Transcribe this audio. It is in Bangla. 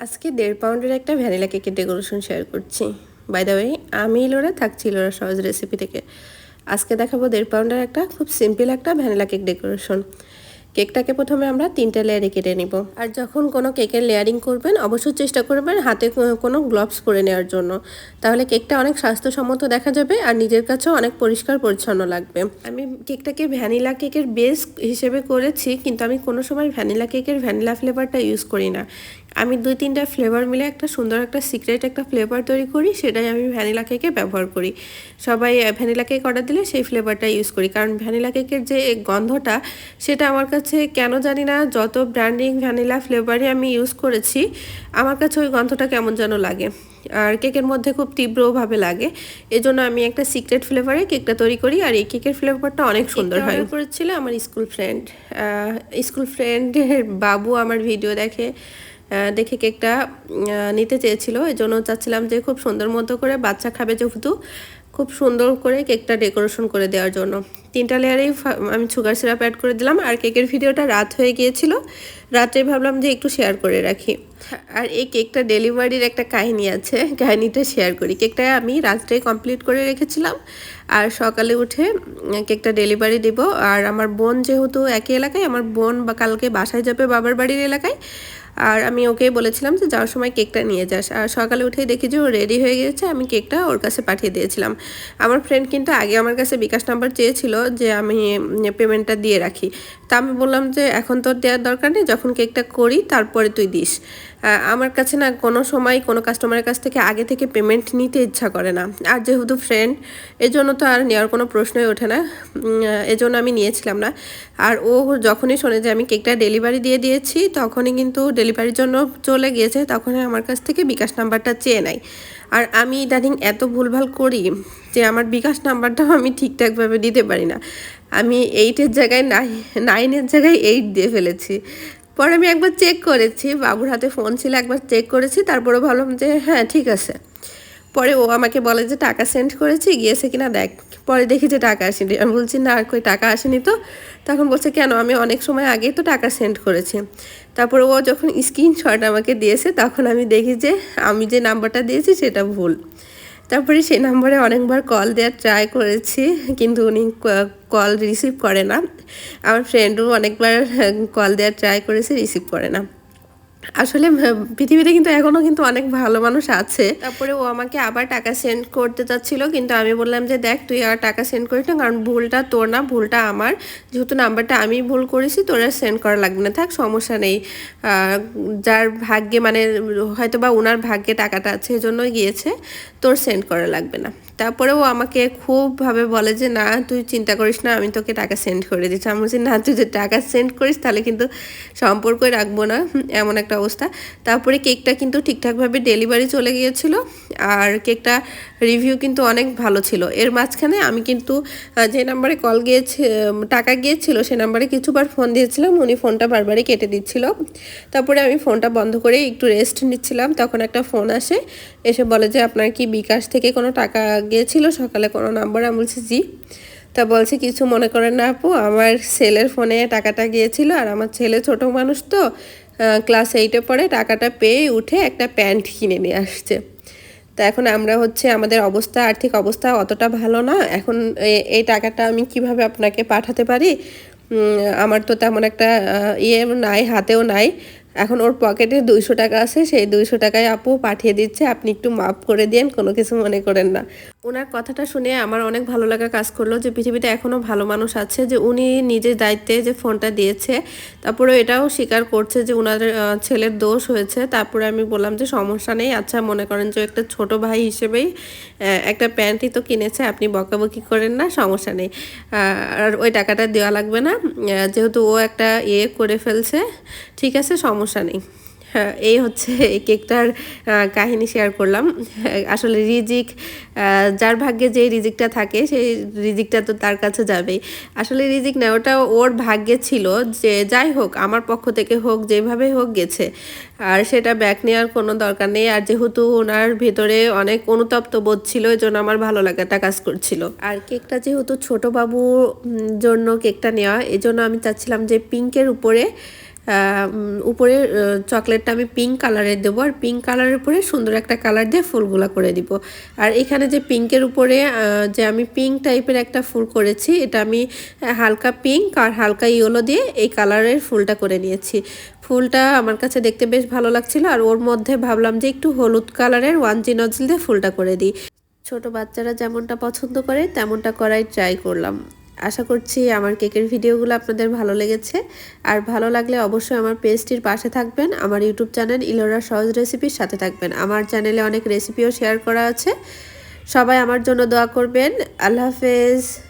আজকে দেড় পাউন্ডের একটা ভ্যানিলা কেকের ডেকোরেশন শেয়ার করছি। বাই দ্য ওয়ে আমি লোরা থাকছি লোরা সহজ রেসিপি থেকে। আজকে দেখাবো দেড় পাউন্ডের একটা খুব সিম্পল একটা ভ্যানিলা কেক ডেকোরেশন। কেকটাকে প্রথমে আমরা তিনটা লেয়ারে কেটে নিব। আর যখন কোনো কেকের লেয়ারিং করবেন, অবশ্যই চেষ্টা করবেন হাতে কোনো গ্লোভস পরে নেওয়ার জন্য। তাহলে কেকটা অনেক স্বাস্থ্যসম্মত দেখা যাবে আর নিজের কাছেও অনেক পরিষ্কার পরিচ্ছন্ন লাগবে। আমি কেকটাকে ভ্যানিলা কেকের বেস হিসেবে করেছি, কিন্তু আমি কোনো সময় ভ্যানিলা কেকের ভ্যানিলা ফ্লেভারটা ইউজ করি না। আমি দুই তিনটা ফ্লেভার মিলে একটা সুন্দর একটা সিক্রেট একটা ফ্লেভার তৈরি করি সেটাই আমি ভ্যানিলা কেকে ব্যবহার করি। সবাই ভ্যানিলা কেক অর্ডার দিলে সেই ফ্লেভারটা ইউজ করি। কারণ ভ্যানিলা কেকের যে গন্ধটা সেটা আমার কাছে কেন জানি না যত ব্র্যান্ডিং ভ্যানিলা ফ্লেভারই আমি ইউজ করেছি আমার কাছে ওই গন্ধটা কেমন যেন লাগে। আর কেকের মধ্যে খুব তীব্রভাবে লাগে। এজন্য আমি একটা সিক্রেট ফ্লেভারে কেকটা তৈরি করি আর এই কেকের ফ্লেভারটা অনেক সুন্দর হয়। করেছিল আমার স্কুল ফ্রেন্ড স্কুল ফ্রেন্ডের বাবু আমার ভিডিও দেখে। দেখে কেকটা নিতে চেয়েছিল। এই জন্য চাচ্ছিলাম যে খুব সুন্দর মতো করে বাচ্চা খাবে যেহেতু, খুব সুন্দর করে কেকটা ডেকোরেশন করে দেওয়ার জন্য। তিনটা লেয়ারেই আমি সুগার সিরাপ অ্যাড করে দিলাম আর কেকের ভিডিওটা রাত হয়ে গিয়েছিল। রাত্রে ভাবলাম যে একটু শেয়ার করে রাখি। আর এই কেকটা ডেলিভারির একটা কাহিনী আছে, কাহিনিটা শেয়ার করি। কেকটা আমি রাত্রে কমপ্লিট করে রেখেছিলাম আর সকালে উঠে কেকটা ডেলিভারি দিব। আর আমার বোন যেহেতু একই এলাকায়, আমার বোন বা কালকে বাসায় যাবে বাবার বাড়ির এলাকায় আর আমি ওকেই বলেছিলাম যে যাওয়ার সময় কেকটা নিয়ে যাস। আর সকালে উঠেই দেখি যে ও রেডি হয়ে গেছে আমি কেকটা ওর কাছে পাঠিয়ে দিয়েছিলাম। আমার ফ্রেন্ড কিন্তু আগে আমার কাছে বিকাশ নাম্বার চেয়েছিল যে আমি পেমেন্টটা দিয়ে রাখি। তা আমি বললাম যে এখন তোর দেওয়ার দরকার নেই, যখন কেকটা করি তারপরে তুই দিস। আমার কাছে না কোনো সময় কোনো কাস্টমারের কাছ থেকে আগে থেকে পেমেন্ট নিতে ইচ্ছা করে না। আর যেহেতু ফ্রেন্ড এজন্য তো আর নেওয়ার কোনো প্রশ্নই ওঠে না। এজন্য আমি নিয়েছিলাম না। আর ও যখনই শোনে যে আমি কেকটা ডেলিভারি দিয়ে দিয়েছি, তখনই কিন্তু ডেলিভারির জন্য চলে গিয়েছে, তখনই আমার কাছ থেকে বিকাশ নাম্বারটা চেয়ে নেয়। আর আমি ইদানিং এত ভুলভাল করি যে আমার বিকাশ নাম্বারটাও আমি ঠিকঠাকভাবে দিতে পারি না। আমি এইটের জায়গায় নাই নাইনের জায়গায় এইট দিয়ে ফেলেছি। পরে আমি একবার চেক করেছি, বাবুর হাতে ফোন ছিল, একবার চেক করেছি তারপরে ভাবলাম যে হ্যাঁ ঠিক আছে। পরে ও আমাকে বলে যে, টাকা সেন্ড করেছি, গিয়েছে কিনা দেখ। পরে দেখি যে, টাকা আসেনি। আমি বলছি, না, কই, টাকা আসেনি তো? তখন বলছে, কেন? আমি অনেক সময় আগেই তো টাকা সেন্ড করেছি। তারপরে ও যখন স্ক্রিনশট আমাকে দিয়েছে, তখন আমি দেখি যে, আমি যে নাম্বারটা দিয়েছি, সেটা ভুল। তারপরে সেই নম্বরে অনেকবার কল দেওয়ার ট্রাই করেছি, কিন্তু উনি কল রিসিভ করে না। আমার ফ্রেন্ডও অনেকবার কল দেওয়ার ট্রাই করেছে রিসিভ করে না। আসলে পৃথিবীতে কিন্তু এখনও কিন্তু অনেক ভালো মানুষ আছে। তারপরে ও আমাকে আবার টাকা সেন্ড করতে চাচ্ছিল, কিন্তু আমি বললাম যে, দেখ, তুই আর টাকা সেন্ড করিস না, কারণ ভুলটা তোর না, ভুলটা আমার। যেহেতু নাম্বারটা আমি ভুল করেছি, তোর আর সেন্ড করা লাগবে না। থাক, সমস্যা নেই। যার ভাগ্যে মানে হয়তো বা ওনার ভাগ্যে টাকাটা আছে এজন্যই গিয়েছে। তোর সেন্ড করা লাগবে না। তারপরে ও আমাকে খুবভাবে বলে যে, না, তুই চিন্তা করিস না, আমি তোকে টাকা সেন্ড করে দিচ্ছি। আমি বলছি, না, তুই যে টাকা সেন্ড করিস, তাহলে কিন্তু সম্পর্কই রাখব না। এমন একটা অবস্থা তারপরে কেকটা কিন্তু ঠিকঠাকভাবে ডেলিভারি চলে গিয়েছিল আর কেকটা রিভিউ কিন্তু অনেক ভালো ছিল। এর মাঝখানে আমি কিন্তু যে নাম্বারে কল গিয়েছে টাকা গিয়েছিল সে নাম্বারে কিছুবার ফোন দিয়েছিলাম, উনি ফোনটা বারবারই কেটে দিচ্ছিল। তারপরে আমি ফোনটা বন্ধ করে একটু রেস্ট নিচ্ছিলাম, তখন একটা ফোন আসে, এসে বলে যে, আপনার কি বিকাশ থেকে কোনো টাকা গিয়েছিল? সকালে কোনো নাম্বার, আমি বলছি, জি। তা বলছে, কিছু মনে করেন না আপু, আমার ছেলের ফোনে টাকাটা গিয়েছিল আর আমার ছেলে ছোট মানুষ তো ক্লাস এইটে পড়ে টাকাটা পেয়ে উঠে একটা প্যান্ট কিনে নিয়ে আসছে। তা এখন আমরা হচ্ছে আমাদের অবস্থা, আর্থিক অবস্থা অতটা ভালো না। এখন এই টাকাটা আমি কীভাবে আপনাকে পাঠাতে পারি? আমার তো তেমন একটা ইয়ে নাই, হাতেও নাই। এখন ওর পকেটে দুইশো টাকা আছে, সেই দুইশো টাকায় আপু পাঠিয়ে দিচ্ছে। আপনি একটু মাফ করে দিন কোনো কিছু মনে করেন না। ওনার কথাটা শুনে আমার অনেক ভালো লাগা কাজ করল যে পৃথিবীতে এখনও ভালো মানুষ আছে, যে উনি নিজের দায়িত্বে যে ফোনটা দিয়েছে তারপরে এটাও স্বীকার করছে যে ওনার ছেলের দোষ হয়েছে। তারপরে আমি বললাম যে সমস্যা নেই আচ্ছা মনে করেন যে একটা ছোট ভাই হিসেবেই একটা প্যান্টই তো কিনেছে, আপনি বকাবকি করেন না, সমস্যা নেই। আর ওই টাকাটা দেওয়া লাগবে না যেহেতু ও একটা ইয়ে করে ফেলছে, ঠিক আছে, সমস্যা নেই। এই হচ্ছে এই কেকটার কাহিনী শেয়ার করলাম। হ্যাঁ, আসলে রিজিক যার ভাগ্যে যে রিজিকটা থাকে সেই রিজিকটা তো তার কাছে যাবেই। আসলে রিজিক না ওটা ওর ভাগ্যে ছিল যে যাই হোক আমার পক্ষ থেকে হোক যেভাবে হোক গেছে। আর সেটা ব্যাক নেওয়ার কোনো দরকার নেই। আর যেহেতু ওনার ভেতরে অনেক অনুতপ্ত বোধ ছিল এই জন্য আমার ভালো লাগাটা কাজ করছিল। আর কেকটা যেহেতু ছোট বাবুর জন্য কেকটা নেওয়া এই জন্য আমি চাচ্ছিলাম যে পিঙ্কের উপরে উপরে চকলেটটা আমি পিঙ্ক কালারের দেবো আর পিঙ্ক কালারের উপরে সুন্দর একটা কালার দিয়ে ফুলগুলা করে দিব। আর এখানে যে পিঙ্কের উপরে যে আমি পিঙ্ক টাইপের একটা ফুল করেছি, এটা আমি হালকা পিঙ্ক আর হালকা ইয়েলো দিয়ে এই কালারের ফুলটা করে নিয়েছি। ফুলটা আমার কাছে দেখতে বেশ ভালো লাগছিল আর ওর মধ্যে ভাবলাম যে একটু হলুদ কালারের ওয়ান জি নজল দিয়ে ফুলটা করে দিই। ছোট বাচ্চারা যেমনটা পছন্দ করে, তেমনটা করাই ট্রাই করলাম। আশা করছি আমার কেকের ভিডিওগুলো আপনাদের ভালো লেগেছে। আর ভালো লাগলে অবশ্যই আমার পেজটির পাশে থাকবেন, আমার ইউটিউব চ্যানেল ইলোরা সহজ রেসিপির সাথে থাকবেন। আমার চ্যানেলে অনেক রেসিপিও শেয়ার করা আছে। সবাই আমার জন্য দোয়া করবেন। আল্লাহ হাফেজ।